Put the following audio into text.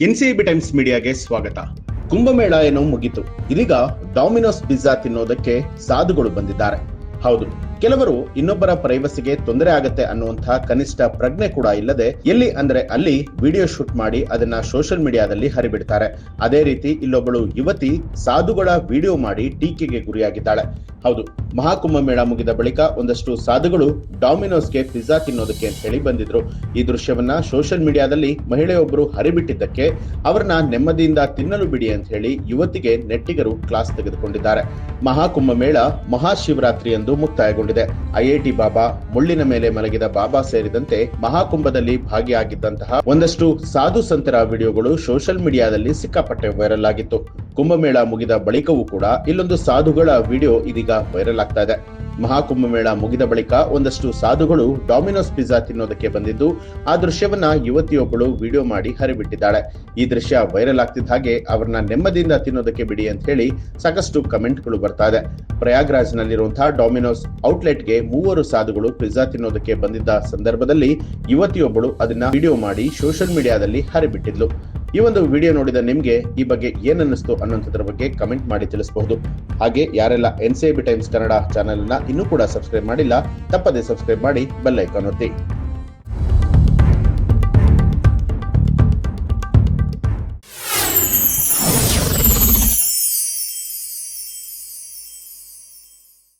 NCB times ಮೀಡಿಯಾಗೆ ಸ್ವಾಗತ. ಕುಂಭಮೇಳ ಏನೋ ಮುಗಿತು. ಇದೀಗ ಡಾಮಿನೋಸ್ ಪಿಜ್ಜಾ ತಿನ್ನೋದಕ್ಕೆ ಸಾಧುಗಳು ಬಂದಿದ್ದಾರೆ. ಹೌದು, ಕೆಲವರು ಇನ್ನೊಬ್ಬರ ಪ್ರೈವಸಿಗೆ ತೊಂದರೆ ಆಗತ್ತೆ ಅನ್ನುವಂತಹ ಕನಿಷ್ಠ ಪ್ರಜ್ಞೆ ಕೂಡ ಇಲ್ಲದೆ ಎಲ್ಲಿ ಅಂದ್ರೆ ಅಲ್ಲಿ ವಿಡಿಯೋ ಶೂಟ್ ಮಾಡಿ ಅದನ್ನ ಸೋಷಿಯಲ್ ಮೀಡಿಯಾದಲ್ಲಿ ಹರಿಬಿಡ್ತಾರೆ. ಅದೇ ರೀತಿ ಇಲ್ಲೊಬ್ಬಳು ಯುವತಿ ಸಾಧುಗಳ ವಿಡಿಯೋ ಮಾಡಿ ಟೀಕೆಗೆ ಗುರಿಯಾಗಿದ್ದಾಳೆ. ಹೌದು. ಮಹಾಕುಂಭ ಮೇಳ ಮುಗಿದ ಬಳಿಕ ಒಂದಷ್ಟು ಸಾಧುಗಳು ಡಾಮಿನೋಸ್ಗೆ ಪಿಜ್ಜಾ ತಿನ್ನೋದಕ್ಕೆ ಅಂತ ಹೇಳಿ ಬಂದಿದ್ರು. ಈ ದೃಶ್ಯವನ್ನ ಸೋಷಿಯಲ್ ಮೀಡಿಯಾದಲ್ಲಿ ಮಹಿಳೆಯೊಬ್ಬರು ಹರಿಬಿಟ್ಟಿದ್ದಕ್ಕೆ ಅವರನ್ನ ನೆಮ್ಮದಿಯಿಂದ ತಿನ್ನಲು ಬಿಡಿ ಅಂತ ಹೇಳಿ ಯುವತಿಗೆ ನೆಟ್ಟಿಗರು ಕ್ಲಾಸ್ ತೆಗೆದುಕೊಂಡಿದ್ದಾರೆ. ಮಹಾಕುಂಭಮೇಳ ಮಹಾಶಿವರಾತ್ರಿ ಎಂದು ಮುಕ್ತಾಯಗೊಂಡಿದೆ. ಐಐಟಿ ಬಾಬಾ, ಮುಳ್ಳಿನ ಮೇಲೆ ಮಲಗಿದ ಬಾಬಾ ಸೇರಿದಂತೆ ಮಹಾಕುಂಭದಲ್ಲಿ ಭಾಗಿಯಾಗಿದ್ದಂತಹ ಒಂದಷ್ಟು ಸಾಧು ಸಂತರ ವಿಡಿಯೋಗಳು ಸೋಷಿಯಲ್ ಮೀಡಿಯಾದಲ್ಲಿ ಸಿಕ್ಕಾಪಟ್ಟೆ ವೈರಲ್ ಆಗಿತ್ತು. ಕುಂಭಮೇಳ ಮುಗಿದ ಬಳಿಕವೂ ಕೂಡ ಇಲ್ಲೊಂದು ಸಾಧುಗಳ ವಿಡಿಯೋ ಇದೀಗ ವೈರಲ್ ಆಗ್ತಾ ಇದೆ. ಮಹಾಕುಂಭಮೇಳ ಮುಗಿದ ಬಳಿಕ ಒಂದಷ್ಟು ಸಾಧುಗಳು ಡಾಮಿನೋಸ್ ಪಿಜ್ಜಾ ತಿನ್ನೋದಕ್ಕೆ ಬಂದಿದ್ದು, ಆ ದೃಶ್ಯವನ್ನ ಯುವತಿಯೊಬ್ಬಳು ವಿಡಿಯೋ ಮಾಡಿ ಹರಿಬಿಟ್ಟಿದ್ದಾಳೆ. ಈ ದೃಶ್ಯ ವೈರಲ್ ಆಗ್ತಿದ್ದ ಹಾಗೆ ಅವ್ರನ್ನ ನೆಮ್ಮದಿಯಿಂದ ತಿನ್ನೋದಕ್ಕೆ ಬಿಡಿ ಅಂತ ಹೇಳಿ ಸಾಕಷ್ಟು ಕಮೆಂಟ್ಗಳು ಬರ್ತಾ ಇದೆ. ಪ್ರಯಾಗ್ರಾಜ್ನಲ್ಲಿರುವಂತಹ ಡಾಮಿನೋಸ್ ಔಟ್ಲೆಟ್ಗೆ ಮೂವರು ಸಾಧುಗಳು ಪಿಜ್ಜಾ ತಿನ್ನೋದಕ್ಕೆ ಬಂದಿದ್ದ ಸಂದರ್ಭದಲ್ಲಿ ಯುವತಿಯೊಬ್ಬಳು ಅದನ್ನ ವಿಡಿಯೋ ಮಾಡಿ ಸೋಷಿಯಲ್ ಮೀಡಿಯಾದಲ್ಲಿ ಹರಿಬಿಟ್ಟಿದ್ಲು. ಈ ಒಂದು ವಿಡಿಯೋ ನೋಡಿದ ನಿಮ್ಗೆ ಈ ಬಗ್ಗೆ ಏನ್ ಅನ್ನಿಸ್ತು ಅನ್ನೋಂಥದ್ರ ಬಗ್ಗೆ ಕಮೆಂಟ್ ಮಾಡಿ ತಿಳಿಸಬಹುದು. ಹಾಗೆ ಯಾರೆಲ್ಲ ಎನ್ ಟೈಮ್ಸ್ ಕನ್ನಡ ಚಾನೆಲ್ನ ಇನ್ನೂ ಕೂಡ ಸಬ್ಸ್ಕ್ರೈಬ್ ಮಾಡಿಲ್ಲ, ತಪ್ಪದೆ ಸಬ್ಸ್ಕ್ರೈಬ್ ಮಾಡಿ ಬೆಲ್ ಐಕಾನ್ ಒತ್ತಿ.